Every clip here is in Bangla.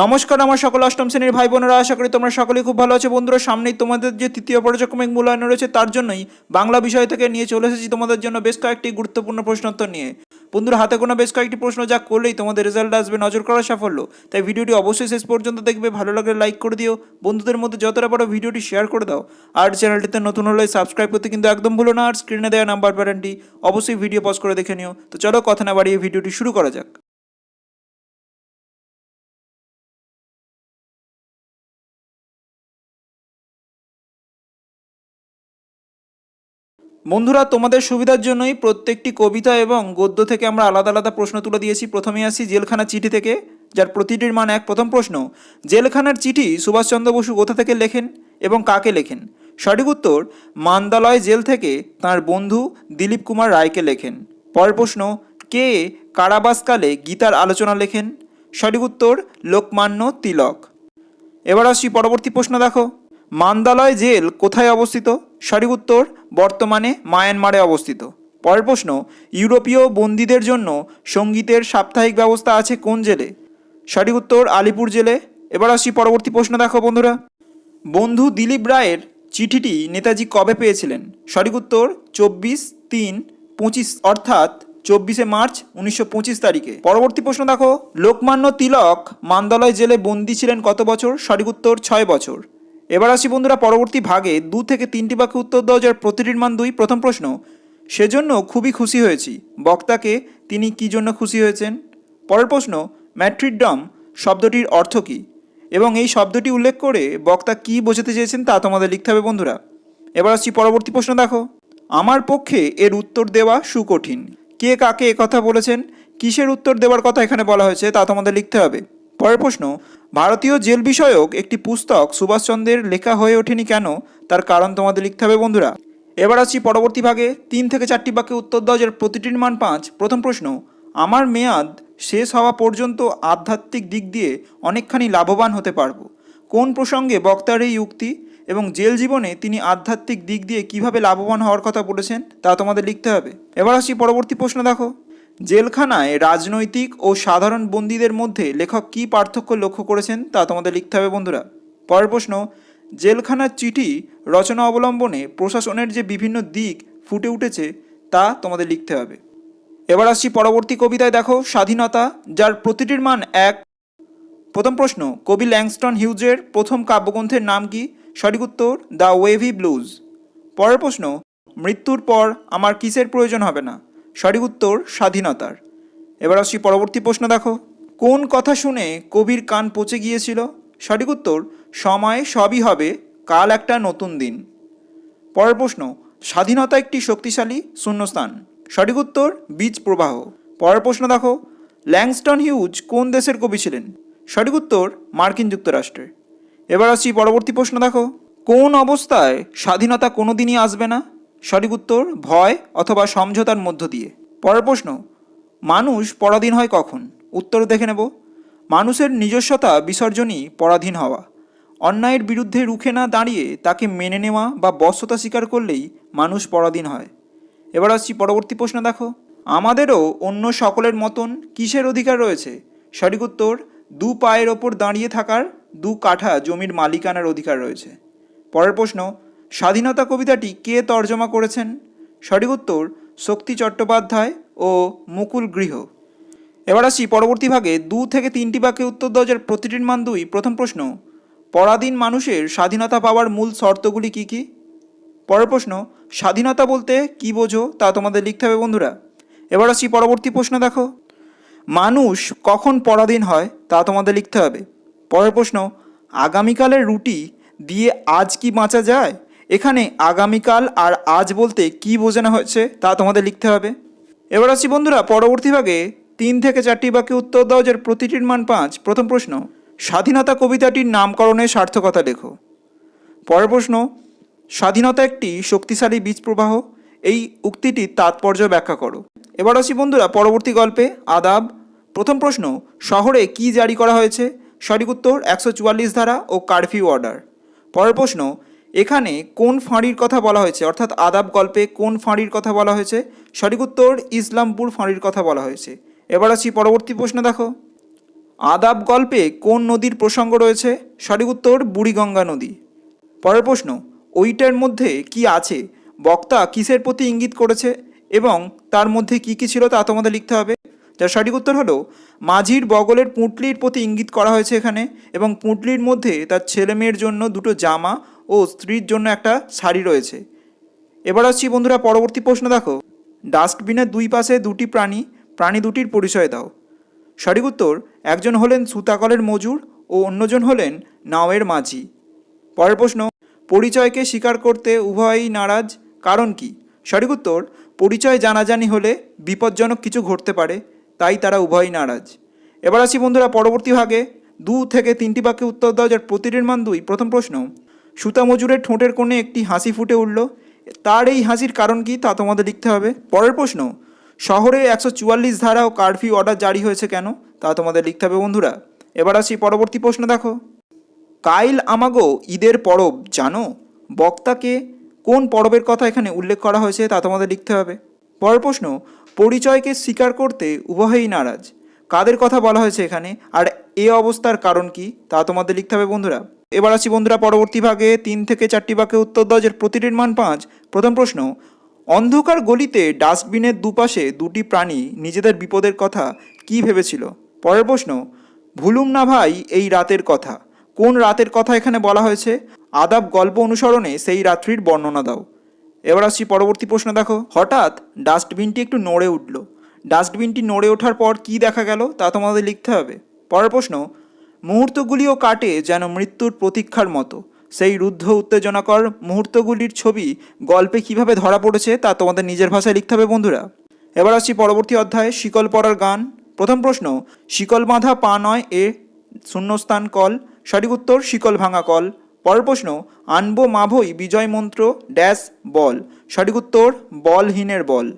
নমস্কার, আমার সকল অষ্টম শ্রেণির ভাই বোনেরা আশা করি তোমরা সকলেই খুব ভালো আছো। বন্ধুরা, সামনেই তোমাদের যে তৃতীয় পর্যায়ক্রমিক মূল্যায়ন রয়েছে, তার জন্যই বাংলা বিষয় থেকে নিয়ে চলে এসেছি তোমাদের জন্য বেশ কয়েকটি গুরুত্বপূর্ণ প্রশ্নোত্তর নিয়ে। বন্ধুরা, হাতে কোনো বেশ কয়েকটি প্রশ্ন, যা করলেই তোমাদের রেজাল্ট আসবে, নজর করা সাফল্য। তাই ভিডিওটি অবশ্যই শেষ পর্যন্ত দেখবে, ভালো লাগলে লাইক করে দিও। বন্ধুদের মধ্যে যতটা পারো ভিডিওটি শেয়ার করে দাও। আর চ্যানেলটিতে নতুন হলে সাবস্ক্রাইব করতে কিন্তু একদম ভুলো না, আর স্ক্রিনে দেওয়া নাম্বার প্যাটার্নটি অবশ্যই ভিডিও পজ করে দেখে নিও। তো চলো কথা না বাড়িয়ে ভিডিওটি শুরু করা যাক। বন্ধুরা, তোমাদের সুবিধার জন্যই প্রত্যেকটি কবিতা এবং গদ্য থেকে আমরা আলাদা আলাদা প্রশ্ন তুলে দিয়েছি। প্রথমে আসি জেলখানা চিঠি থেকে, যার প্রতিটির মান এক। প্রথম প্রশ্ন, জেলখানার চিঠি সুভাষচন্দ্র বসু কোথা থেকে লেখেন এবং কাকে লেখেন? সঠিক উত্তর, মান্দালয় জেল থেকে তার বন্ধু দিলীপ কুমার রায়কে লেখেন। পরের প্রশ্ন, কে কারাবাসকালে গীতার আলোচনা লেখেন? সঠিক উত্তর, লোকমান্য তিলক। এবার আসছি পরবর্তী প্রশ্ন দেখো, মান্দালয় জেল কোথায় অবস্থিত? সঠিক উত্তর বর্তমানে মায়ানমারে অবস্থিত। পরের প্রশ্ন, ইউরোপীয় বন্দীদের জন্য সঙ্গীতের সাপ্তাহিক ব্যবস্থা আছে কোন জেলে? সঠিক উত্তর, আলিপুর জেলে। এবার আসছি পরবর্তী প্রশ্ন দেখো বন্ধুরা। বন্ধু দিলীপ রায়ের চিঠিটি নেতাজি কবে পেয়েছিলেন? সঠিক উত্তর, চব্বিশ তিন পঁচিশ, অর্থাৎ চব্বিশে মার্চ উনিশশো পঁচিশ তারিখে। পরবর্তী প্রশ্ন দেখো, লোকমান্য তিলক মান্দালয় জেলে বন্দী ছিলেন কত বছর? সঠিক উত্তর, ছয় বছর। এবার আসি বন্ধুরা পরবর্তী ভাগে। দু থেকে তিনটি বাক্যে উত্তর দেওয়া যার প্রতিটির মান দুই। প্রথম প্রশ্ন, সেজন্য খুবই খুশি হয়েছি। বক্তাকে তিনি কি জন্য খুশি হয়েছেন? পরের প্রশ্ন, ম্যাট্রিডম শব্দটির অর্থ কী? এবং এই শব্দটি উল্লেখ করে বক্তা কি বোঝাতে চেয়েছেন তা তোমাদের লিখতে হবে বন্ধুরা। এবার আসছি পরবর্তী প্রশ্ন, দেখো। আমার পক্ষে এর উত্তর দেওয়া সুকঠিন। কে কাকে কথা বলেছেন? কিসের উত্তর দেওয়ার কথা এখানে বলা হয়েছে তা তোমাদের লিখতে হবে। পরের প্রশ্ন, ভারতীয় জেল বিষয়ক একটি পুস্তক সুভাষচন্দ্রের লেখা হয়ে ওঠেনি কেন? তার কারণ তোমাদের লিখতে হবে, বন্ধুরা। এবার আসছি পরবর্তী ভাগে, তিন থেকে চারটি বাক্যে উত্তর দেওয়া যার প্রতিটির মান পাঁচ। প্রথম প্রশ্ন, আমার মেয়াদ শেষ হওয়া পর্যন্ত আধ্যাত্মিক দিক দিয়ে অনেকখানি লাভবান হতে পারব। কোন প্রসঙ্গে বক্তার এই উক্তি? এবং জেল জীবনে তিনি আধ্যাত্মিক দিক দিয়ে কীভাবে লাভবান হওয়ার কথা বলেছেন তা তোমাদের লিখতে হবে। এবার আসছি পরবর্তী প্রশ্ন, দেখো। জেলখানায় রাজনৈতিক ও সাধারণ বন্দীদের মধ্যে লেখক কী পার্থক্য লক্ষ্য করেছেন তা তোমাদের লিখতে হবে, বন্ধুরা। পরের প্রশ্ন, জেলখানার চিঠি রচনা অবলম্বনে প্রশাসনের যে বিভিন্ন দিক ফুটে উঠেছে তা তোমাদের লিখতে হবে। এবার আসছি পরবর্তী কবিতায়, দেখো, স্বাধীনতা, যার প্রতিটির মান এক। প্রথম প্রশ্ন, কবি ল্যাংস্টন হিউজের প্রথম কাব্যগ্রন্থের নাম কি? সঠিক উত্তর, দ্য ওয়েভি ব্লুজ। পরের প্রশ্ন, মৃত্যুর পর আমার কিসের প্রয়োজন হবে না? সঠিক উত্তর স্বাধীনতার। এবার আসছি পরবর্তী প্রশ্ন, দেখো। কোন কথা শুনে কবির কান পচে গিয়েছিল? সঠিক উত্তর, সময় সবই হবে, কাল একটা নতুন দিন। পরের প্রশ্ন, স্বাধীনতা একটি শক্তিশালী শূন্যস্থান। সঠিক উত্তর, বীজ প্রবাহ। পরের প্রশ্ন, দেখো, ল্যাংস্টন হিউজ কোন দেশের কবি ছিলেন? সঠিক উত্তর, মার্কিন যুক্তরাষ্ট্রের। এবার আসছি পরবর্তী প্রশ্ন, দেখো, কোন অবস্থায় স্বাধীনতা কোনো দিনই আসবে না? সঠিক উত্তর, ভয় অথবা সমঝোতার মধ্য দিয়ে। পরের প্রশ্ন, মানুষ পরাধীন হয় কখন? উত্তর দেখে নেব। মানুষের নিজস্বতা বিসর্জনই পরাধীন হওয়া। অন্যায়ের বিরুদ্ধে রুখে না দাঁড়িয়ে তাকে মেনে নেওয়া বা বশ্যতা স্বীকার করলেই মানুষ পরাধীন হয়। এবার আসছি পরবর্তী প্রশ্ন দেখো। আমাদেরও অন্য সকলের মতন কিসের অধিকার রয়েছে? সঠিক উত্তর, দু পায়ের ওপর দাঁড়িয়ে থাকার দু কাঠা জমির মালিকানার অধিকার রয়েছে। পরের প্রশ্ন স্বাধীনতা কবিতাটি কে তর্জমা করেছেন? সঠিক উত্তর, শক্তি চট্টোপাধ্যায় ও মুকুল গৃহ। এবার আসি পরবর্তী ভাগে। দু থেকে তিনটি বাক্যে উত্তর দেওয়া প্রতিটির মান দুই। প্রথম প্রশ্ন, পরাধীন মানুষের স্বাধীনতা পাওয়ার মূল শর্তগুলি কী কী? পরের প্রশ্ন, স্বাধীনতা বলতে কি বোঝো তা তোমাদের লিখতে হবে বন্ধুরা। এবার আসি পরবর্তী প্রশ্ন দেখো। মানুষ কখন পরাধীন হয় তা তোমাদের লিখতে হবে। পরের প্রশ্ন, আগামীকালের রুটি দিয়ে আজ কি বাঁচা যায়? এখানে আগামীকাল আর আজ বলতে কি বোঝানো হয়েছে তা তোমাদের লিখতে হবে। এবার আসছি বন্ধুরা, পরবর্তী ভাগে তিন থেকে চারটি বাক্যে উত্তর দাও, যার প্রতিটির মান পাঁচ। প্রথম প্রশ্ন, স্বাধীনতা কবিতাটির নামকরণের সার্থকতা লেখো। পরের প্রশ্ন, স্বাধীনতা একটি শক্তিশালী বীজ প্রবাহ এই উক্তিটির তাৎপর্য ব্যাখ্যা করো। এবার আসি বন্ধুরা, পরবর্তী গল্পে, আদাব। প্রথম প্রশ্ন, শহরে কি জারি করা হয়েছে? সঠিক উত্তর, একশো চুয়াল্লিশ ধারা ও কারফিউ অর্ডার। পরের প্রশ্ন এখানে কোন ফাঁড়ির কথা বলা হয়েছে? অর্থাৎ আদাব গল্পে কোন ফাঁড়ির কথা বলা হয়েছে? সঠিক উত্তর, ইসলামপুর ফাঁড়ির কথা বলা হয়েছে। এবার আসি পরবর্তী প্রশ্ন দেখো। আদাব গল্পে কোন নদীর প্রসঙ্গ রয়েছে? সঠিক উত্তর, বুড়িগঙ্গা নদী। পরের প্রশ্ন, ওইটার মধ্যে কি আছে? বক্তা কিসের প্রতি ইঙ্গিত করেছে? এবং তার মধ্যে কি কি ছিল তা তোমাদের লিখতে হবে। যার সঠিক উত্তর হলো, মাঝির বগলের পুঁটলির প্রতি ইঙ্গিত করা হয়েছে এখানে, এবং পুঁটলির মধ্যে তার ছেলে মেয়ের জন্য দুটো জামা ও স্ত্রীর জন্য একটা শাড়ি রয়েছে। এবার আসছি বন্ধুরা পরবর্তী প্রশ্ন দেখো। ডাস্টবিনের দুই পাশে দুটি প্রাণী প্রাণী দুটির পরিচয় দাও। সঠিক উত্তর, একজন হলেন সুতাকলের মজুর ও অন্যজন হলেন নাওয়ের মাঝি। পরের প্রশ্ন, পরিচয়কে স্বীকার করতে উভয়ই নারাজ, কারণ কি? সঠিক উত্তর, পরিচয় জানাজানি হলে বিপজ্জনক কিছু ঘটতে পারে, তাই তারা উভয়ই নারাজ। এবার আসি বন্ধুরা পরবর্তী ভাগে। দু থেকে তিনটি বাক্যে উত্তর দাও যার প্রতিটির মান দুই। প্রথম প্রশ্ন সুতা মজুরের ঠোঁটের কোণে একটি হাসি ফুটে উঠল। তার এই হাসির কারণ কি তা তোমাদের লিখতে হবে? পরের প্রশ্ন, শহরে একশো চুয়াল্লিশ ধারা ও কারফিউ অর্ডার জারি হয়েছে কেন? তা তোমাদের লিখতে হবে বন্ধুরা। এবার আসি পরবর্তী প্রশ্ন দেখো। কাইল আমাগো ঈদের পরব, জানো? বক্তাকে কোন পরবের কথা এখানে উল্লেখ করা হয়েছে তা তোমাদের লিখতে হবে। পরের প্রশ্ন, পরিচয়কে স্বীকার করতে উভয়ই নারাজ। কাদের কথা বলা হয়েছে এখানে? আর এ অবস্থার কারণ কি তা তোমাদের লিখতে হবে বন্ধুরা। এবার আসি বন্ধুরা পরবর্তী ভাগে। তিন থেকে চারটি ভাগে উত্তর দাও প্রতিটির মান পাঁচ। প্রথম প্রশ্ন, অন্ধকার গলিতে ডাস্টবিনের দুপাশে দুটি প্রাণী নিজেদের বিপদের কথা কি ভেবেছিল? পরের প্রশ্ন, ভুলুম না ভাই, এই রাতের কথা। কোন রাতের কথা এখানে বলা হয়েছে? আদাব গল্প অনুসরণে সেই রাত্রির বর্ণনা দাও। এবার আসছি পরবর্তী প্রশ্ন দেখো। হঠাৎ ডাস্টবিনটি একটু নড়ে উঠল। ডাস্টবিনটি নড়ে ওঠার পর কি দেখা গেল তা তোমাদের লিখতে হবে। পরের প্রশ্ন মুহূর্তগুলিও কাটে যেন মৃত্যুর প্রতীক্ষার মতো। সেই রুদ্ধ উত্তেজনাকর মুহূর্তগুলির ছবি গল্পে কীভাবে ধরা পড়েছে তা তোমাদের নিজের ভাষায় লিখতে হবে, বন্ধুরা। এবার আসছি পরবর্তী অধ্যায়ে শিকল পড়ার গান। প্রথম প্রশ্ন, শিকল বাঁধা পা নয়, এ শূন্যস্থান কল। সঠিক উত্তর, শিকল ভাঙা কল। পরের প্রশ্ন, আনব মাভই বিজয় মন্ত্র, ড্যাশ, বল। সঠিক উত্তর, বলহীনের বল।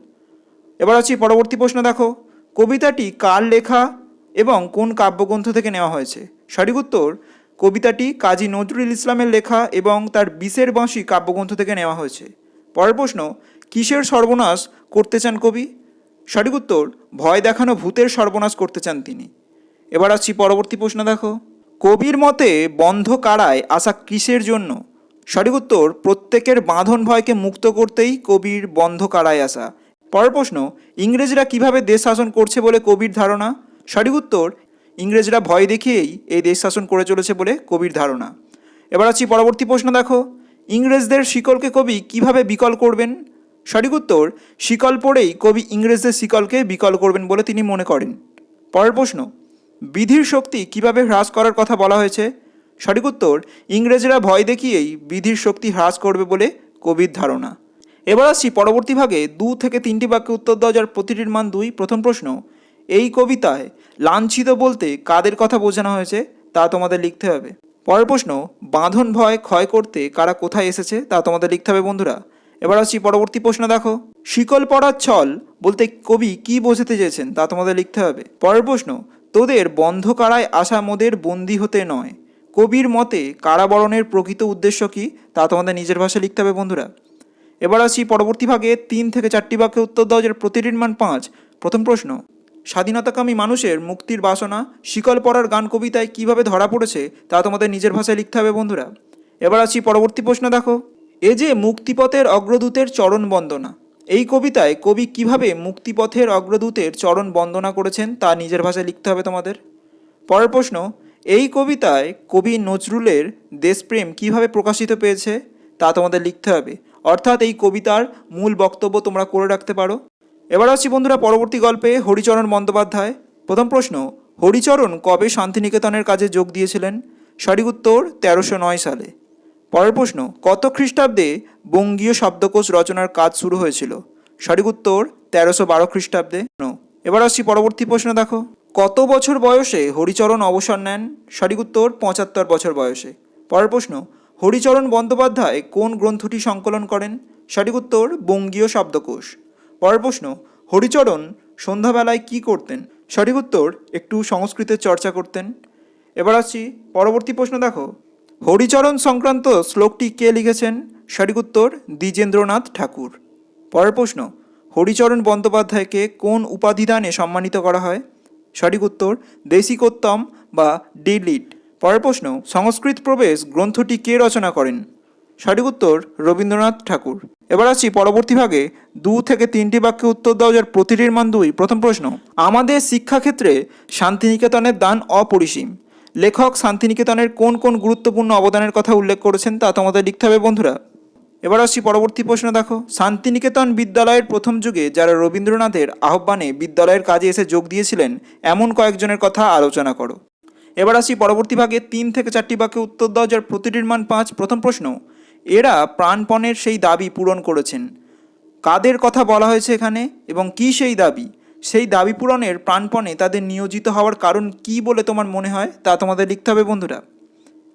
এবার আছি পরবর্তী প্রশ্ন দেখো। কবিতাটি কার লেখা? এবং কোন কাব্যগ্রন্থ থেকে নেওয়া হয়েছে? সঠিক উত্তর, কবিতাটি কাজী নজরুল ইসলামের লেখা এবং তার বিশের বাঁশি কাব্যগ্রন্থ থেকে নেওয়া হয়েছে। পরের প্রশ্ন, কিসের সর্বনাশ করতে চান কবি? সঠিক উত্তর, ভয় দেখানো ভূতের সর্বনাশ করতে চান তিনি। এবার আসছি পরবর্তী প্রশ্ন দেখো। কবির মতে বন্ধ কারায় আসা কিসের জন্য? সঠিক উত্তর, প্রত্যেকের বাঁধন ভয়কে মুক্ত করতেই কবির বন্ধ কারায় আসা। পরের প্রশ্ন, ইংরেজরা কীভাবে দেশ শাসন করছে বলে কবির ধারণা? সঠিক উত্তর, ইংরেজরা ভয় দেখিয়েই এই দেশ শাসন করে চলেছে বলে কবির ধারণা। এবার আছি পরবর্তী প্রশ্ন দেখো। ইংরেজদের শিকলকে কবি কীভাবে বিকল করবেন? সঠিক উত্তর, শিকল পড়েই কবি ইংরেজদের শিকলকে বিকল করবেন বলে তিনি মনে করেন। পরের প্রশ্ন, বিধির শক্তি কীভাবে হ্রাস করার কথা বলা হয়েছে? সঠিক উত্তর, ইংরেজরা ভয় দেখিয়েই বিধির শক্তি হ্রাস করবে বলে কবির ধারণা। এবার আসছি পরবর্তী ভাগে দু থেকে তিনটি বাক্যে উত্তর দেওয়া যার প্রতিটির মান দুই। প্রথম প্রশ্ন এই কবিতায় লাঞ্ছিত বলতে কাদের কথা বোঝানো হয়েছে তা তোমাদের লিখতে হবে। পরের প্রশ্ন, বাঁধন ভয় ক্ষয় করতে কারা কোথায় এসেছে তা তোমাদের লিখতে হবে বন্ধুরা। এবার আসছি পরবর্তী প্রশ্ন দেখো। শিকল পড়ার ছল বলতে কবি কি বোঝাতে চেয়েছেন তা তোমাদের লিখতে হবে। পরের প্রশ্ন, তোদের বন্ধ কারায় আসা মোদের বন্দি হতে নয়। কবির মতে কারাবরণের প্রকৃত উদ্দেশ্য কি তা তোমাদের নিজের ভাষায় লিখতে হবে বন্ধুরা। এবার আসি পরবর্তী ভাগে তিন থেকে চারটি বাক্যে উত্তর দেওয়া যার প্রতিটির মান পাঁচ। প্রথম প্রশ্ন স্বাধীনতাকামী মানুষের মুক্তির বাসনা, শিকল পড়ার গান কবিতায় কীভাবে ধরা পড়েছে, তা তোমাদের নিজের ভাষায় লিখতে হবে বন্ধুরা। এবার আসি পরবর্তী প্রশ্ন, দেখো। এ যে মুক্তিপথের অগ্রদূতের চরণ বন্দনা, এই কবিতায় কবি কীভাবে মুক্তিপথের অগ্রদূতের চরণ বন্দনা করেছেন, তা নিজের ভাষায় লিখতে হবে তোমাদের। পরের প্রশ্ন, এই কবিতায় কবি নজরুলের দেশপ্রেম কীভাবে প্রকাশিত পেয়েছে, তা তোমাদের লিখতে হবে। অর্থাৎ এই কবিতার মূল বক্তব্য তোমরা করে রাখতে পারো। এবার আসছি বন্ধুরা পরবর্তী গল্পে হরিচরণ বন্দ্যোপাধ্যায়। প্রথম প্রশ্ন, হরিচরণ কবে শান্তিনিকেতনের কাজে যোগ দিয়েছিলেন? সঠিক উত্তর, তেরোশো নয় সালে। পরের প্রশ্ন, কত খ্রিস্টাব্দে বঙ্গীয় শব্দকোষ রচনার কাজ শুরু হয়েছিল? সঠিক উত্তর, তেরোশো বারো খ্রিস্টাব্দে. এবার আসছি পরবর্তী প্রশ্ন দেখো। কত বছর বয়সে হরিচরণ অবসর নেন? সঠিক উত্তর, পঁচাত্তর বছর বয়সে। পরের প্রশ্ন, হরিচরণ বন্দ্যোপাধ্যায় কোন গ্রন্থটি সংকলন করেন? সঠিক উত্তর, বঙ্গীয় শব্দকোষ। পরের প্রশ্ন হরিচরণ সন্ধ্যাবেলায় কি করতেন? সঠিক উত্তর, একটু সংস্কৃতের চর্চা করতেন। এবার আসছি পরবর্তী প্রশ্ন দেখো। হরিচরণ সংক্রান্ত শ্লোকটি কে লিখেছেন? সঠিক উত্তর, দ্বিজেন্দ্রনাথ ঠাকুর। পরের প্রশ্ন, হরিচরণ বন্দ্যোপাধ্যায়কে কোন উপাধিদানে সম্মানিত করা হয়? সঠিক উত্তর, দেশিকোত্তম বা ডিলিট। পরের প্রশ্ন, সংস্কৃত প্রবেশ গ্রন্থটি কে রচনা করেন? সঠিক উত্তর রবীন্দ্রনাথ ঠাকুর। এবার আসছি পরবর্তী ভাগে। দু থেকে তিনটি বাক্যে উত্তর দাও যার প্রতিটির মান দুই। প্রথম প্রশ্ন, আমাদের শিক্ষাক্ষেত্রে শান্তিনিকেতনের দান অপরিসীম। লেখক শান্তিনিকেতনের কোন কোন গুরুত্বপূর্ণ অবদানের কথা উল্লেখ করেছেন তা তোমাদের লিখতে হবে বন্ধুরা। এবার আসছি পরবর্তী প্রশ্ন, দেখো। শান্তিনিকেতন বিদ্যালয়ের প্রথম যুগে যারা রবীন্দ্রনাথের আহ্বানে বিদ্যালয়ের কাজে এসে যোগ দিয়েছিলেন, এমন কয়েকজনের কথা আলোচনা করো। এবার আসি পরবর্তী ভাগে তিন থেকে চারটি বাক্যে উত্তর দাও যার প্রতিটির মান পাঁচ। প্রথম প্রশ্ন এরা প্রাণপণের সেই দাবি পূরণ করেছেন। কাদের কথা বলা হয়েছে এখানে এবং কি সেই দাবি? সেই দাবি পূরণের প্রাণপণে তাদের নিয়োজিত হওয়ার কারণ কি বলে তোমার মনে হয়? তা তোমাদের লিখতে হবে বন্ধুরা।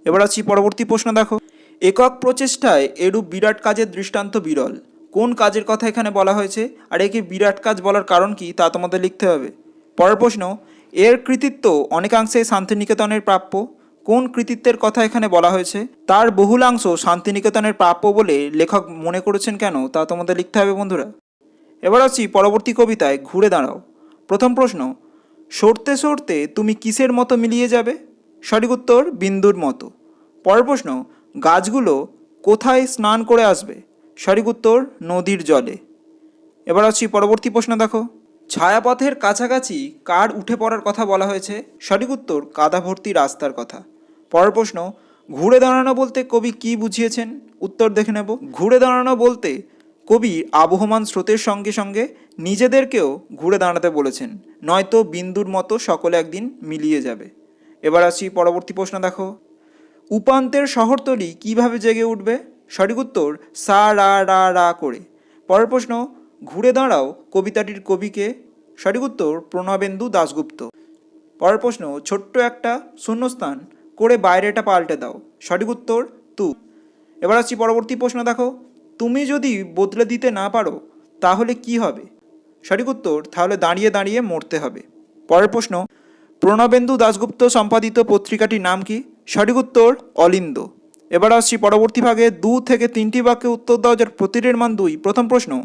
এবার আছি পরবর্তী প্রশ্ন দেখো। একক প্রচেষ্টায় এরূপ বিরাট কাজের দৃষ্টান্ত বিরল। কোন কাজের কথা এখানে বলা হয়েছে? আর একে বিরাট কাজ বলার কারণ কি? তা তোমাদের লিখতে হবে। পরের প্রশ্ন, এর কৃতিত্ব অনেকাংশে শান্তিনিকেতনের প্রাপ্য। কোন কৃতিত্বের কথা এখানে বলা হয়েছে? তার বহুলাংশ শান্তিনিকেতনের প্রাপ্য বলে লেখক মনে করেছেন কেন তা তোমাদের লিখতে হবে বন্ধুরা। এবার আসছি পরবর্তী কবিতায়, ঘুরে দাঁড়াও। প্রথম প্রশ্ন, সরতে সরতে তুমি কিসের মতো মিলিয়ে যাবে? সঠিক উত্তর, বিন্দুর মতো। পরের প্রশ্ন, গাছগুলো কোথায় স্নান করে আসবে? সঠিক উত্তর, নদীর জলে। এবার আসছি পরবর্তী প্রশ্ন দেখো। ছায়াপথের কাছাকাছি কার উঠে পড়ার কথা বলা হয়েছে? সঠিক উত্তর কাদা ভর্তি রাস্তার কথা। পরের প্রশ্ন, ঘুরে দাঁড়ানো বলতে কবি কি বুঝিয়েছেন? উত্তর দেখে নেব, ঘুরে দাঁড়ানো বলতে কবি আবহমান স্রোতের সঙ্গে সঙ্গে নিজেদেরকেও ঘুরে দাঁড়াতে বলেছেন, নয়তো বিন্দুর মতো সকলে একদিন মিলিয়ে যাবে। এবার আসি পরবর্তী প্রশ্ন দেখো, উপান্তের শহরতলি কীভাবে জেগে উঠবে? সঠিক উত্তর, সা, রা রা রা করে। পরের প্রশ্ন, ঘুরে দাঁড়াও কবিতাটির কবিকে? সঠিক উত্তর, প্রণবেন্দু দাশগুপ্ত। পরের প্রশ্ন, ছোট্ট একটা শূন্যস্থান করে বাইরেটা পাল্টে দাও। সঠিক উত্তর তু। এবার আসছি পরবর্তী প্রশ্ন দেখো। তুমি যদি বদলে দিতে না পারো, তাহলে কি হবে? সঠিক উত্তর, তাহলে দাঁড়িয়ে দাঁড়িয়ে মরতে হবে। পরের প্রশ্ন, প্রণবেন্দু দাশগুপ্ত সম্পাদিত পত্রিকাটির নাম কি? সঠিক উত্তর, অলিন্দ। এবার আসছি পরবর্তী ভাগে, দু থেকে তিনটি বাক্যে উত্তর দেওয়া যার প্রতিটির মান দুই। প্রথম প্রশ্ন,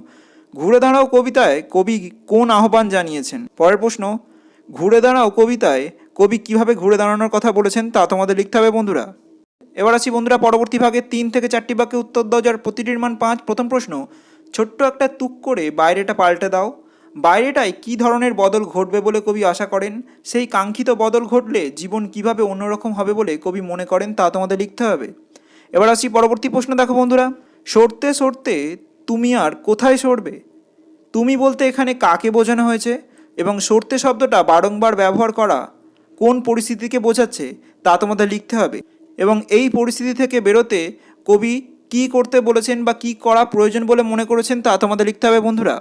ঘুরে দাঁড়াও কবিতায় কবি কোন আহ্বান জানিয়েছেন? পরের প্রশ্ন, ঘুরে দাঁড়াও কবিতায় কবি কীভাবে ঘুরে দাঁড়ানোর কথা বলেছেন তা তোমাদের লিখতে হবে, বন্ধুরা। এবার আসি, বন্ধুরা, পরবর্তী ভাগে তিন থেকে চারটি বাক্যে উত্তর দাও, যার প্রতিটির মান পাঁচ। প্রথম প্রশ্ন, ছোট্ট একটা তুক করে বাইরেটা পাল্টে দাও। বাইরেটায় কী ধরনের বদল ঘটবে বলে কবি আশা করেন? সেই কাঙ্ক্ষিত বদল ঘটলে জীবন কীভাবে অন্যরকম হবে বলে কবি মনে করেন তা তোমাদের লিখতে হবে। এবার আসি, পরবর্তী প্রশ্ন দেখো, বন্ধুরা। সরতে সরতে তুমি আর কোথায় সরবে? তুমি বলতে এখানে কাকে বোঝানো হয়েছে? এবং সরতে শব্দটা বারংবার ব্যবহার করা কোন পরিস্থিতিকে বোঝাচ্ছে তা তোমাদের লিখতে হবে। এবং এই পরিস্থিতি থেকে বেরোতে কবি কি করতে বলেছেন বা কি করা প্রয়োজন বলে মনে করেছেন তা তোমাদের লিখতে হবে বন্ধুরা।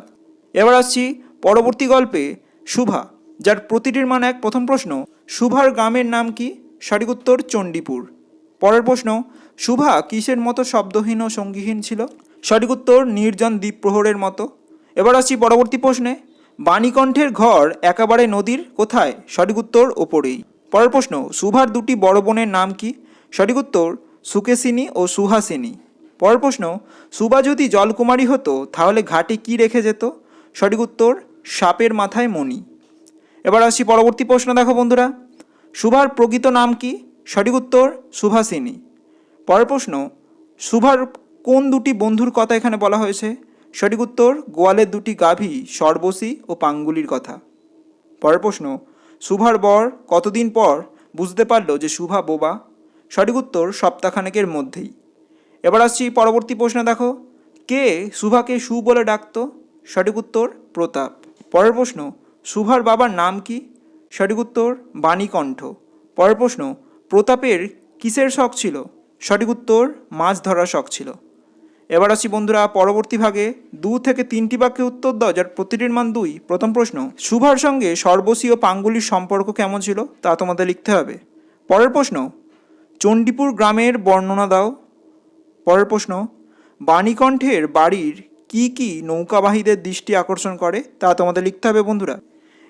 এবার আসছি পরবর্তী গল্পে শুভা, যার প্রতিটির মান এক। প্রথম প্রশ্ন, শুভার গ্রামের নাম কি? সঠিক উত্তর চণ্ডীপুর। পরের প্রশ্ন, শুভা কিসের মতো শব্দহীন ও সঙ্গীহীন ছিল? সঠিক উত্তর নির্জন দ্বীপ প্রহরের মতো। এবার আসছি পরবর্তী প্রশ্নে বাণীকণ্ঠের ঘর একেবারে নদীর কোথায়? সঠিক উত্তর ওপরেই। পরের প্রশ্ন, সুভার দুটি বড় বোনের নাম কি? সঠিক উত্তর সুকেশিনী ও সুহাসিনী। পরের প্রশ্ন সুবা যদি জলকুমারী হতো, তাহলে ঘাটে কি রেখে যেত? সঠিক উত্তর সাপের মাথায় মণি। এবার আসি পরবর্তী প্রশ্ন দেখো বন্ধুরা। সুভার প্রকৃত নাম কি? সঠিক উত্তর সুভাসিনী। পরের প্রশ্ন, সুভার কোন দুটি বন্ধুর কথা এখানে বলা হয়েছে? সঠিক উত্তর, গোয়ালের দুটি গাভী সর্বশী ও পাঙ্গুলির কথা। পরের প্রশ্ন, সুভার বর কতদিন পর বুঝতে পারল যে শুভা বোবা? সঠিক উত্তর, সপ্তাহখানেকের মধ্যেই। এবার আসছি পরবর্তী প্রশ্ন দেখো, কে শুভাকে সু বলে ডাকতো? সঠিক উত্তর, প্রতাপ। পরের প্রশ্ন শুভার বাবার নাম কি? সঠিক উত্তর, বাণীকণ্ঠ। পরের প্রশ্ন, প্রতাপের কিসের শখ ছিল? সঠিক উত্তর, মাছ ধরার শখ ছিল। এবার আসি বন্ধুরা পরবর্তী ভাগে। দু থেকে তিনটি বাক্যে উত্তর দাও, যার প্রতিটির মান দুই। প্রথম প্রশ্ন শুভার সঙ্গে সর্বশী ও পাঙ্গুলির সম্পর্ক কেমন ছিল? তা তোমাদের লিখতে হবে। পরের প্রশ্ন, চণ্ডীপুর গ্রামের বর্ণনা দাও। পরের প্রশ্ন, বাণীকণ্ঠের বাড়ির কি কি নৌকাবাহীদের দৃষ্টি আকর্ষণ করে? তা তোমাদের লিখতে হবে বন্ধুরা।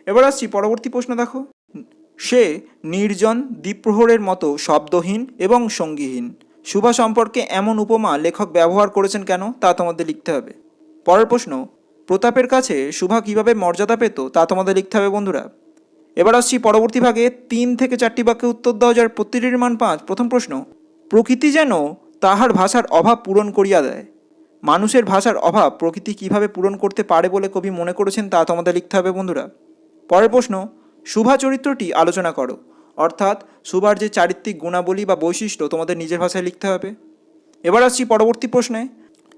এবার আসছি পরবর্তী প্রশ্ন দেখো। সে নির্জন দ্বীপ্রহরের মতো শব্দহীন এবং সঙ্গীহীন। শুভা সম্পর্কে এমন উপমা লেখক ব্যবহার করেছেন কেন তা তোমাদের লিখতে হবে। পরের প্রশ্ন, প্রতাপের কাছে শুভা কীভাবে মর্যাদা পেত তা তোমাদের লিখতে হবে বন্ধুরা। এবার আসছি পরবর্তী ভাগে তিন থেকে চারটি বাক্যে উত্তর দেওয়া যার প্রতিটির মান পাঁচ। প্রথম প্রশ্ন, প্রকৃতি যেন তাহার ভাষার অভাব পূরণ করিয়া দেয়। মানুষের ভাষার অভাব প্রকৃতি কীভাবে পূরণ করতে পারে বলে কবি মনে করেছেন তা তোমাদের লিখতে হবে বন্ধুরা। পরের প্রশ্ন শুভা চরিত্রটি আলোচনা করো। অর্থাৎ শুভার যে চারিত্রিক গুণাবলী বা বৈশিষ্ট্য তোমাদের নিজের ভাষায় লিখতে হবে। এবার আসছি পরবর্তী প্রশ্নে।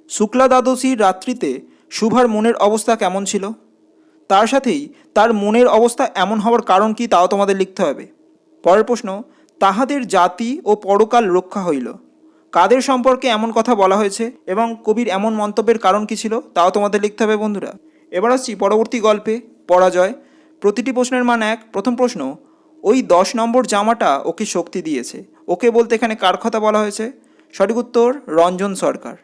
শুক্লা দ্বাদশীর রাত্রিতে শুভার মনের অবস্থা কেমন ছিল? তার সাথেই তার মনের অবস্থা এমন হওয়ার কারণ কি তাও তোমাদের লিখতে হবে। পরের প্রশ্ন, তাহাদের জাতি ও পরকাল রক্ষা হইল। কাদের সম্পর্কে এমন কথা বলা হয়েছে এবং কবির এমন মন্তব্যের কারণ কি ছিল তাও তোমাদের লিখতে হবে বন্ধুরা। এবার আসছি পরবর্তী গল্পে, পরাজয়। প্রতিটি প্রশ্নের মান এক। প্রথম প্রশ্ন ওই দশ নম্বর জামাটা ওকে শক্তি দিয়েছে। ওকে বলতে এখানে কার কথা বলা হয়েছে? সঠিক উত্তর, রঞ্জন সরকার।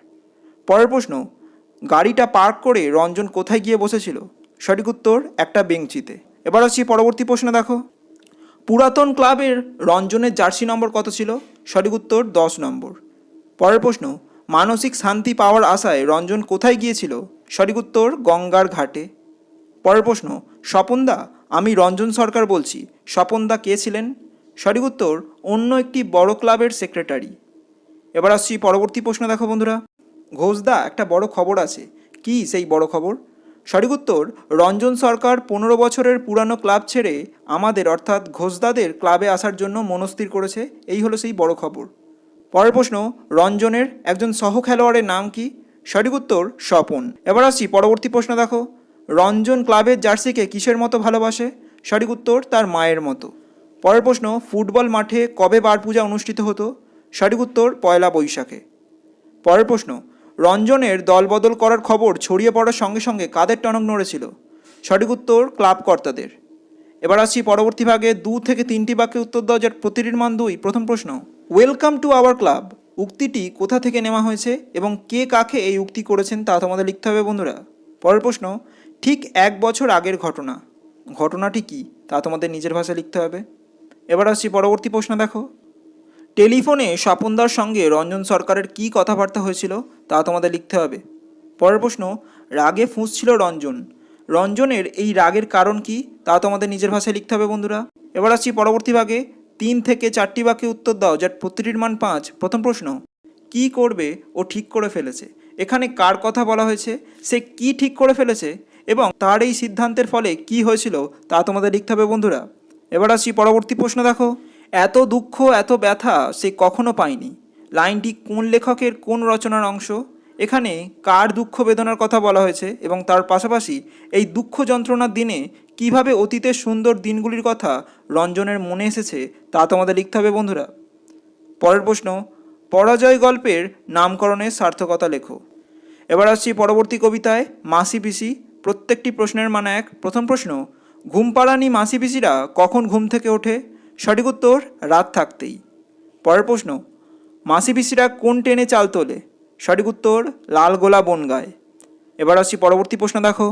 পরের প্রশ্ন, গাড়িটা পার্ক করে রঞ্জন কোথায় গিয়ে বসেছিল? সঠিক উত্তর, একটা বেঞ্চিতে। এবার আসছি পরবর্তী প্রশ্ন দেখো। পুরাতন ক্লাবের রঞ্জনের জার্সি নম্বর কত ছিল? সঠিক উত্তর, দশ নম্বর। পরের প্রশ্ন, মানসিক শান্তি পাওয়ার আশায় রঞ্জন কোথায় গিয়েছিল? সঠিক উত্তর, গঙ্গার ঘাটে। পরের প্রশ্ন, স্বপনদা, আমি রঞ্জন সরকার বলছি স্বপনদা কে ছিলেন? সঠিক উত্তর, অন্য একটি বড় ক্লাবের সেক্রেটারি। এবার আসছি পরবর্তী প্রশ্ন দেখো বন্ধুরা। ঘোষদা, একটা বড় খবর আছে। কি সেই বড় খবর? সঠিক উত্তর, রঞ্জন সরকার পনেরো বছরের পুরানো ক্লাব ছেড়ে আমাদের, অর্থাৎ ঘোষদাদের ক্লাবে আসার জন্য মনস্থির করেছে। এই হলো সেই বড় খবর। পরের প্রশ্ন, রঞ্জনের একজন সহ খেলোয়াড়ের নাম কি? সঠিক উত্তর, স্বপন। এবার আসছি পরবর্তী প্রশ্ন দেখো। রঞ্জন ক্লাবের জার্সিকে কিসের মতো ভালোবাসে? সঠিক উত্তর তার মায়ের মতো। পরের প্রশ্ন, ফুটবল মাঠে কবে বার পূজা অনুষ্ঠিত হতো? সঠিক উত্তর, পয়লা বৈশাখে। পরের প্রশ্ন, রঞ্জনের দলবদল করার খবর ছড়িয়ে পড়ার সঙ্গে সঙ্গে কাদের টনক নড়েছিল? সঠিক উত্তর, ক্লাব কর্তাদের। এবার আসছি পরবর্তী ভাগে দু থেকে তিনটি বাক্যে উত্তর দেওয়া যার প্রতিটির মান দুই। প্রথম প্রশ্ন ওয়েলকাম টু আওয়ার ক্লাব উক্তিটি কোথা থেকে নেওয়া হয়েছে এবং কে কাকে এই উক্তি করেছেন তা তোমাদের লিখতে হবে বন্ধুরা। পরের প্রশ্ন, ঠিক এক বছর আগের ঘটনা। ঘটনাটি কি? তা তোমাদের নিজের ভাষায় লিখতে হবে। এবার আসছি পরবর্তী প্রশ্ন দেখো। টেলিফোনে স্বপনদার সঙ্গে রঞ্জন সরকারের কী কথাবার্তা হয়েছিল তা তোমাদের লিখতে হবে। পরের প্রশ্ন, রাগে ফুঁসছিল রঞ্জন। রঞ্জনের এই রাগের কারণ কি তা তোমাদের নিজের ভাষায় লিখতে হবে বন্ধুরা। এবার আসছি পরবর্তী ভাগে। তিন থেকে চারটি বাক্যে উত্তর দাও, যার প্রতিটির মান পাঁচ। প্রথম প্রশ্ন, কি করবে ও ঠিক করে ফেলেছে? এখানে কার কথা বলা হয়েছে? সে কি ঠিক করে ফেলেছে? এবং তার এই সিদ্ধান্তের ফলে কি হয়েছিল তা তোমাদের লিখতে হবে, বন্ধুরা। এবার আসছি পরবর্তী প্রশ্ন, দেখো। এত দুঃখ, এত ব্যথা সে কখনো পায়নি। লাইনটি কোন লেখকের কোন রচনার অংশ? এখানে কার দুঃখ বেদনার কথা বলা হয়েছে এবং তার পাশাপাশি এই দুঃখ যন্ত্রণার দিনে কীভাবে অতীতের সুন্দর দিনগুলির কথা রঞ্জনের মনে এসেছে তা তোমাদের লিখতে হবে, বন্ধুরা। পরের প্রশ্ন, পরাজয় গল্পের নামকরণের সার্থকতা লেখো। এবার আসছি পরবর্তী কবিতায়, মাসি পিসি প্রত্যেকটি প্রশ্নের মানে এক। প্রথম প্রশ্ন ঘুম পাড়ানি মাসি পিসিরা কখন ঘুম থেকে ওঠে? সঠিক উত্তর, রাত থাকতেই। পরের প্রশ্ন মাসি পিসিরা কোন ট্রেনে চাল তোলে? সঠিক উত্তর লাল গোলা বনগায়। এবার আসি পরবর্তী প্রশ্ন দেখো।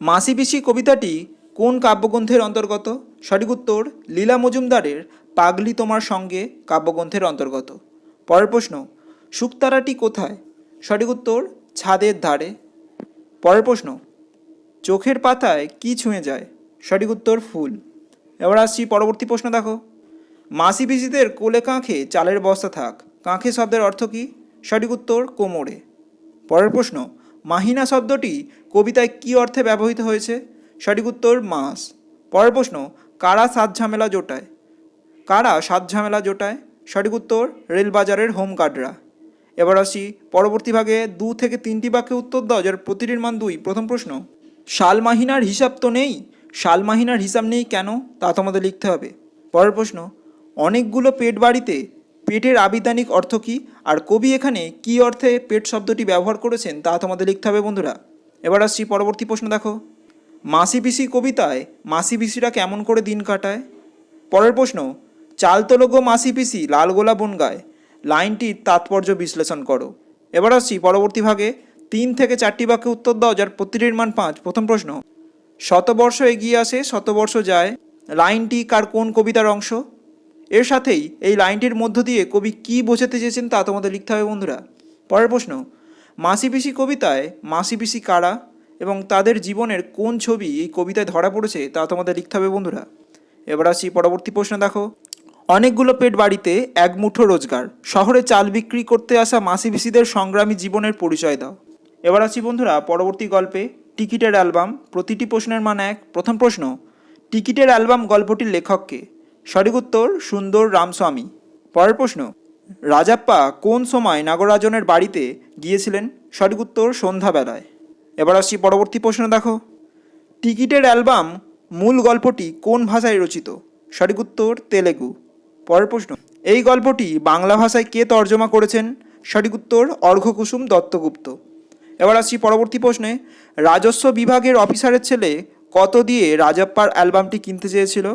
মাসি পিসি কবিতাটি কোন কাব্যগ্রন্থের অন্তর্গত? সঠিক উত্তর, লীলা মজুমদারের পাগলি তোমার সঙ্গে কাব্যগ্রন্থের অন্তর্গত। পরের প্রশ্ন শুকতারাটি কোথায়? সঠিক উত্তর, ছাদের ধারে। পরের প্রশ্ন চোখের পাতায় কি ছুঁয়ে যায়? সঠিক উত্তর ফুল। এবার আসছি পরবর্তী প্রশ্ন দেখো। মাসি পিসিদের কোলে কাঁখে চালের বস্তা থাক। কাঁখে শব্দের অর্থ কী? সঠিক উত্তর, কোমরে। পরের প্রশ্ন, মাহিনা শব্দটি কবিতায় কী অর্থে ব্যবহৃত হয়েছে? সঠিক উত্তর মাস পরের প্রশ্ন, কারা সাত ঝামেলা জোটায়? কারা সাত ঝামেলা জোটায়? সঠিক উত্তর, রেলবাজারের হোমগার্ডরা। এবার আসি পরবর্তী ভাগে দু থেকে তিনটি বাক্যে উত্তর দাও, যার প্রতিটির মান দুই। প্রথম প্রশ্ন শালমাহিনার হিসাব তো নেই। শালমাহিনার হিসাব নেই কেন? তা তোমাদের লিখতে হবে। পরের প্রশ্ন, অনেকগুলো পেট বাড়িতে পেটের আবিধানিক অর্থ কী? আর কবি এখানে কী অর্থে পেট শব্দটি ব্যবহার করেছেন তা তোমাদের লিখতে হবে বন্ধুরা। এবার আসছি পরবর্তী প্রশ্ন দেখো। মাসি পিসি কবিতায় মাসি পিসিরা কেমন করে দিন কাটায়? পরের প্রশ্ন চাল তোলো গো মাসি পিসি লাল গোলা বনগায়। লাইনটির তাৎপর্য বিশ্লেষণ করো। এবার আসছি পরবর্তী ভাগে। তিন থেকে চারটি বাক্যে উত্তর দাও, যার প্রতিটির মান পাঁচ। প্রথম প্রশ্ন, শতবর্ষ এগিয়ে আসে, শতবর্ষ যায়, লাইনটি কার কোন কবিতার অংশ? এর সাথেই এই লাইনটির মধ্য দিয়ে কবি কী বোঝাতে চেয়েছেন তা তোমাদের লিখতে হবে, বন্ধুরা। পরের প্রশ্ন মাসি পিসি কবিতায় মাসি পিসি কারা এবং তাদের জীবনের কোন ছবি এই কবিতায় ধরা পড়েছে তা তোমাদের লিখতে হবে, বন্ধুরা। এবার আসি পরবর্তী প্রশ্ন, দেখো। অনেকগুলো পেট বাড়িতে এক মুঠো রোজগার। শহরে চাল বিক্রি করতে আসা মাসি পিসিদের সংগ্রামী জীবনের পরিচয় দাও। এবার আসি বন্ধুরা, পরবর্তী গল্পে। টিকিটের অ্যালবাম, প্রতিটি প্রশ্নের মান এক। প্রথম প্রশ্ন, টিকিটের অ্যালবাম গল্পটির লেখককে? সঠিক উত্তর, সুন্দর রামস্বামী। পরের প্রশ্ন, রাজাপ্পা কোন সময় নাগরাজনের বাড়িতে গিয়েছিলেন? সঠিক উত্তর, সন্ধ্যাবেলায়। এবার আসছি পরবর্তী প্রশ্ন দেখো। টিকিটের অ্যালবাম মূল গল্পটি কোন ভাষায় রচিত? সঠিক উত্তর, তেলেগু। পরের প্রশ্ন, এই গল্পটি বাংলা ভাষায় কে তর্জমা করেছেন? সঠিক উত্তর অর্ঘকুসুম দত্তগুপ্ত। এবার আসছি পরবর্তী প্রশ্নে। রাজস্ব বিভাগের অফিসারের ছেলে কত দিয়ে রাজাপ্পার অ্যালবামটি কিনতে চেয়েছিল?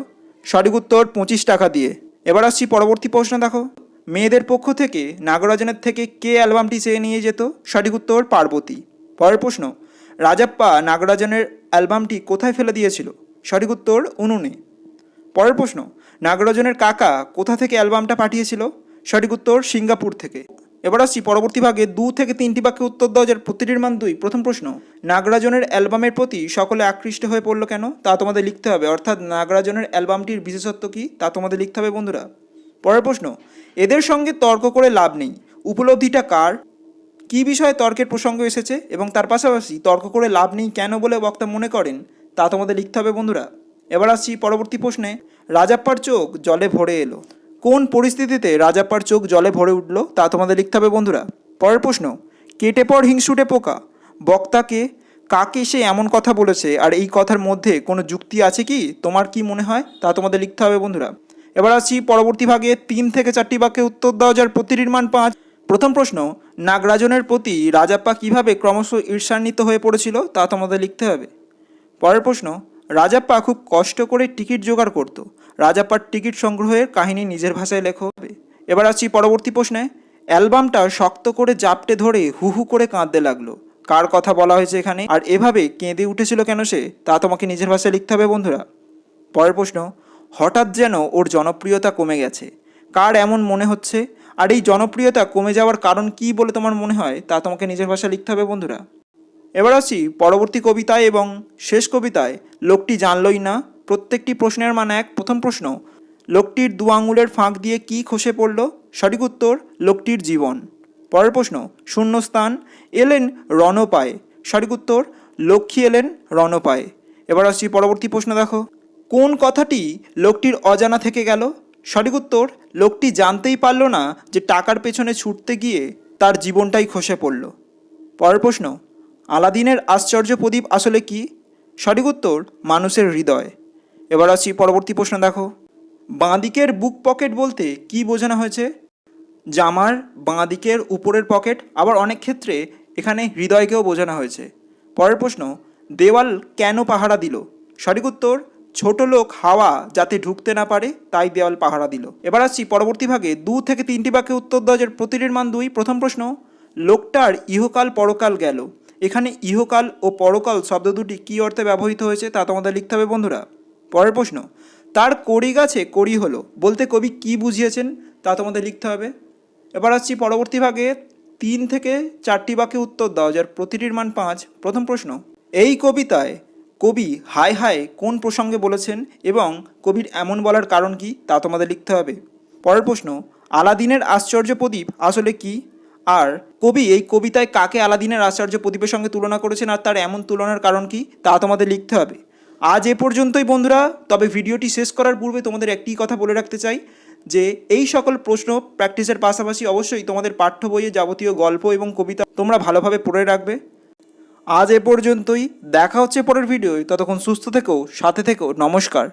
সঠিক উত্তর, পঁচিশ টাকা দিয়ে। এবার আসছি পরবর্তী প্রশ্ন, দেখো। মেয়েদের পক্ষ থেকে নাগরাজনের থেকে কে অ্যালবামটি চেয়ে নিয়ে যেত? সঠিক উত্তর, পার্বতী। পরের প্রশ্ন, রাজাপ্পা নাগরাজনের অ্যালবামটি কোথায় ফেলে দিয়েছিল? সঠিক উত্তর, উনুনে। পরের প্রশ্ন, নাগরাজনের কাকা কোথা থেকে অ্যালবামটা পাঠিয়েছিল? সঠিক উত্তর, সিঙ্গাপুর থেকে। এবার আসছি পরবর্তী ভাগে। দু থেকে তিনটি বাক্যে উত্তর দেওয়া যার প্রতিটির মান দুই। প্রথম প্রশ্ন, নাগরাজনের অ্যালবামের প্রতি সকলে আকৃষ্ট হয়ে পড়ল কেন? তা তোমাদের লিখতে হবে। অর্থাৎ নাগরাজনের অ্যালবামটির বিশেষত্ব কী? তা তোমাদের লিখতে হবে, বন্ধুরা। পরের প্রশ্ন, এদের সঙ্গে তর্ক করে লাভ নেই। উপলব্ধিটা কার? কী বিষয়ে তর্কের প্রসঙ্গ এসেছে? এবং তার পাশাপাশি তর্ক করে লাভ নেই কেন বলে বক্তা মনে করেন? তা তোমাদের লিখতে হবে, বন্ধুরা। এবার আসছি পরবর্তী প্রশ্নে, রাজাপ্পার চোখ জলে ভরে এলো। কোন পরিস্থিতিতে রাজাপ্পার চোখ জলে ভরে উঠল তা তোমাদের লিখতে হবে বন্ধুরা। পরের প্রশ্ন, কেটে পড় হিংসুটে পোকা, বক্তাকে কাকে সে এমন কথা বলেছে আর এই কথার মধ্যে কোনো যুক্তি আছে কি? তোমার কি মনে হয়? তা তোমাদের লিখতে হবে বন্ধুরা। এবার আসছি পরবর্তী ভাগে, তিন থেকে চারটি বাক্যে উত্তর দেওয়া যার প্রতিটির মান পাঁচ। প্রথম প্রশ্ন, নাগরাজনের প্রতি রাজাপ্পা কীভাবে ক্রমশ ঈর্ষান্বিত হয়ে পড়েছিল তা তোমাদের লিখতে হবে। পরের প্রশ্ন, রাজাপ্পা খুব কষ্ট করে টিকিট জোগাড় করত রাজাপ্পার টিকিট সংগ্রহের কাহিনী নিজের ভাষায় লেখো। এবার আসছি পরবর্তী প্রশ্নে। অ্যালবামটা শক্ত করে জাপটে ধরে হু হু করে কাঁদতে লাগল। কার কথা বলা হয়েছে এখানে? আর এভাবে কেঁদে উঠেছিল কেন সে? তা তোমাকে নিজের ভাষায় লিখতে হবে, বন্ধুরা। পরের প্রশ্ন, হঠাৎ যেন ওর জনপ্রিয়তা কমে গেছে। কার এমন মনে হচ্ছে? আর এই জনপ্রিয়তা কমে যাওয়ার কারণ কী বলে তোমার মনে হয়? তা তোমাকে নিজের ভাষায় লিখতে হবে, বন্ধুরা। এবার আসি পরবর্তী কবিতায় এবং শেষ কবিতায়, লোকটি জানলই না প্রত্যেকটি প্রশ্নের মান এক। প্রথম প্রশ্ন, লোকটির দু আঙুলের ফাঁক দিয়ে কি খসে পড়ল? সঠিক উত্তর, লোকটির জীবন। পরের প্রশ্ন, শূন্যস্থান, এলেন রণপায়ে। সঠিক উত্তর, লক্ষ্মী এলেন রণপায়ে। এবার আসছি পরবর্তী প্রশ্ন দেখো। কোন কথাটি লোকটির অজানা থেকে গেল? সঠিক উত্তর, লোকটি জানতেই পারল না যে টাকার পেছনে ছুটতে গিয়ে তার জীবনটাই খসে পড়ল। পরের প্রশ্ন, আলাদিনের আশ্চর্য প্রদীপ আসলে কি? সঠিক উত্তর, মানুষের হৃদয়। এবার আসি পরবর্তী প্রশ্ন, দেখো। বাঁদিকের বুক পকেট বলতে কি বোঝানো হয়েছে? জামার বাঁদিকের উপরের পকেট, আবার অনেক ক্ষেত্রে এখানে হৃদয়কেও বোঝানো হয়েছে। পরের প্রশ্ন, দেওয়াল কেন পাহারা দিল? সঠিক উত্তর, ছোট লোক হাওয়া যাতে ঢুকতে না পারে, তাই দেওয়াল পাহারা দিল। এবার আসছি পরবর্তী ভাগে, দু থেকে তিনটি বাক্যে উত্তর যার প্রতিটির মান দুই। প্রথম প্রশ্ন, লোকটার ইহকাল পরকাল গেল। এখানে ইহকাল ও পরকাল শব্দ দুটি কী অর্থে ব্যবহৃত হয়েছে তা তোমাদের লিখতে হবে, বন্ধুরা। পরের প্রশ্ন, তার কড়ি গাছে কড়ি হলো, বলতে কবি কি বুঝিয়েছেন তা তোমাদের লিখতে হবে। এবার আসছি পরবর্তী ভাগে, তিন থেকে চারটি বাক্যে উত্তর দাও, যার প্রতিটির মান পাঁচ। প্রথম প্রশ্ন, এই কবিতায় কবি হাই হাই কোন প্রসঙ্গে বলেছেন এবং কবির এমন বলার কারণ কি তা তোমাদের লিখতে হবে। পরের প্রশ্ন, আলাদিনের আশ্চর্য প্রদীপ আসলে কি? আর কবি এই কবিতায় কাকে আলাদিনের আশ্চর্য প্রদীপের সঙ্গে তুলনা করেছেন আর তার এমন তুলনার কারণ কি তা তোমাদের লিখতে হবে। আজ এ পর্যন্তই বন্ধুরা, তবে ভিডিওটি শেষ করার পূর্বে তোমাদের একটি কথা বলে রাখতে চাই, যে এই সকল প্রশ্ন প্র্যাকটিসের পাশাপাশি অবশ্যই তোমাদের পাঠ্য বইয়ে যাবতীয় গল্প এবং কবিতা তোমরা ভালোভাবে পড়ে রাখবে। আজ এ পর্যন্তই, দেখা হচ্ছে পরের ভিডিওয়, ততক্ষণ সুস্থ থেকো, সাথে থেকো, নমস্কার।